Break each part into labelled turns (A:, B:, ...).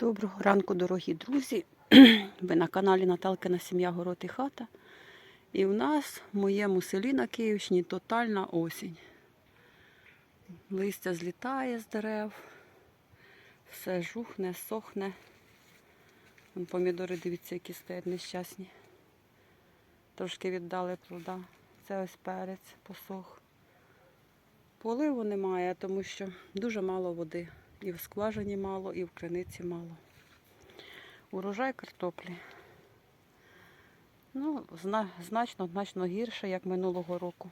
A: Доброго ранку, дорогі друзі. Ви на каналі Наталкина Сім'я Город і Хата. І в нас в моєму селі на Київщині тотальна осінь. Листя злітає з дерев, все жухне, сохне. Помідори, дивіться, які стоять нещасні. Трошки віддали плода. Це ось перець посох. Поливу немає, тому що дуже мало води. І в скважині мало, і в криниці мало. Урожай картоплі. Ну, значно, значно гірше, як минулого року.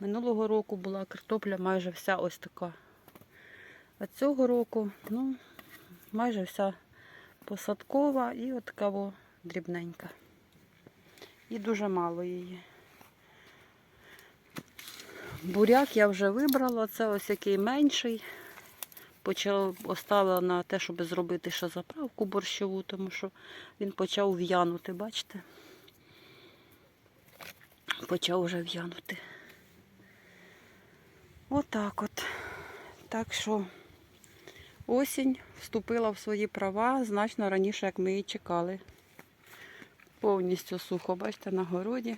A: Минулого року була картопля майже вся ось така. А цього року, ну, майже вся посадкова і от така дрібненька. І дуже мало її. Буряк я вже вибрала, це ось який менший. Почав оставила на те, щоб зробити ще заправку борщову, тому що він почав в'янути, бачите? Почав вже в'янути. Отак от. Так що осінь вступила в свої права значно раніше, як ми її чекали. Повністю сухо, бачите, на городі.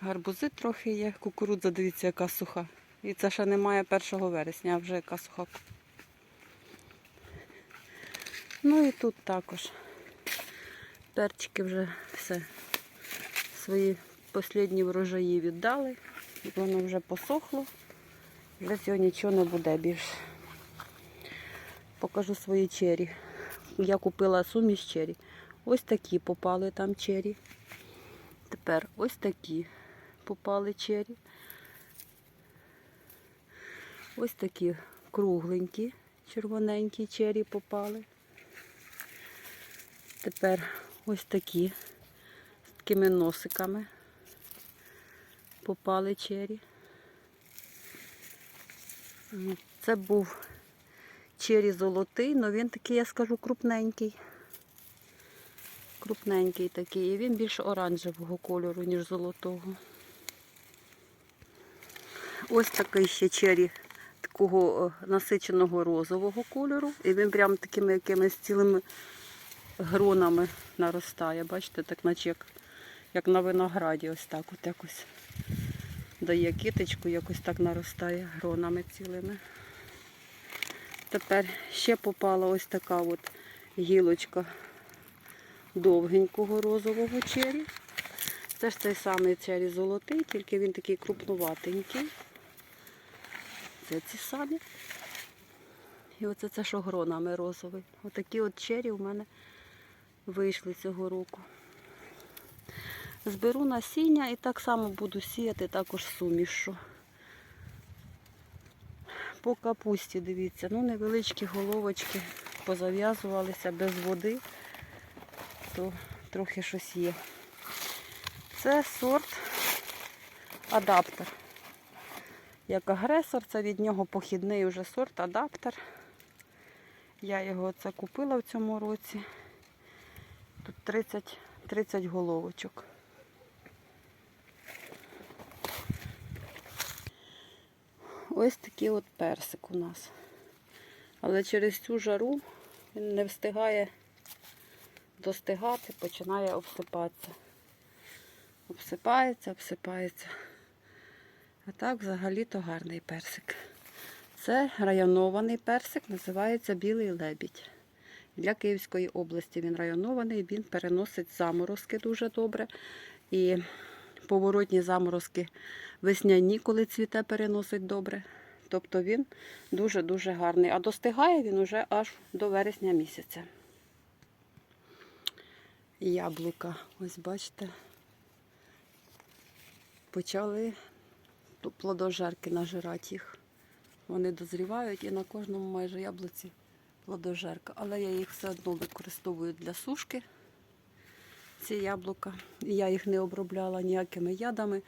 A: Гарбузи трохи є, кукурудза, дивіться, яка суха. І це ще немає 1 вересня, а вже яка суха. Ну і тут також. Перчики вже все свої останні врожаї віддали. Воно вже посохло. Вже цього нічого не буде більше. Покажу свої чері. Я купила суміш чері. Ось такі попали там чері. Тепер ось такі попали чері. Ось такі кругленькі, червоненькі чері попали. Тепер ось такі з такими носиками попали чері. Це був чері золотий, але він такий, я скажу, крупненький. Крупненький такий. І він більш оранжевого кольору, ніж золотого. Ось такий ще чері такого е, насиченого розового кольору. І він прям такими якимись цілими гронами наростає. Бачите, так наче як, як на винограді, ось так от якось дає китичку, якось так наростає гронами цілими. Тепер ще попала ось така от гілочка довгенького розового чері. Це ж цей самий чері золотий, тільки він такий крупнуватенький. Це ці самі. І оце це що гронами розовий. Отакі от чері у мене вийшли цього року. Зберу насіння і так само буду сіяти також сумішу. По капусті, дивіться, ну невеличкі головочки позав'язувалися без води, то трохи щось є. Це сорт адаптер. Як агресор, це від нього похідний вже сорт адаптер. Я його це купила в цьому році. Тут 30, 30 головочок. Ось такий от персик у нас. Але через цю жару він не встигає достигати, починає обсипатися. Обсипається, обсипається. А так взагалі-то гарний персик. Це районований персик, називається білий лебідь. Для Київської області він районований, він переносить заморозки дуже добре. І поворотні заморозки весняні, коли цвіте, переносить добре. Тобто він дуже-дуже гарний. А достигає він уже аж до вересня місяця. Яблука, ось бачите, почали плодожерки нажирати їх. Вони дозрівають і на кожному майже яблуці плодожерка. Але я їх все одно використовую для сушки, ці яблука. Я їх не обробляла ніякими ядами,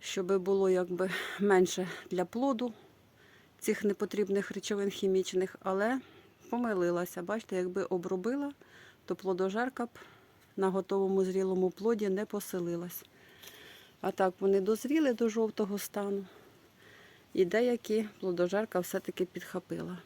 A: щоб було якби менше для плоду цих непотрібних речовин хімічних, але помилилася. Бачите, якби обробила, то плодожерка б на готовому зрілому плоді не поселилась. А так вони дозріли до жовтого стану. І деякі плодожерка все-таки підхопила.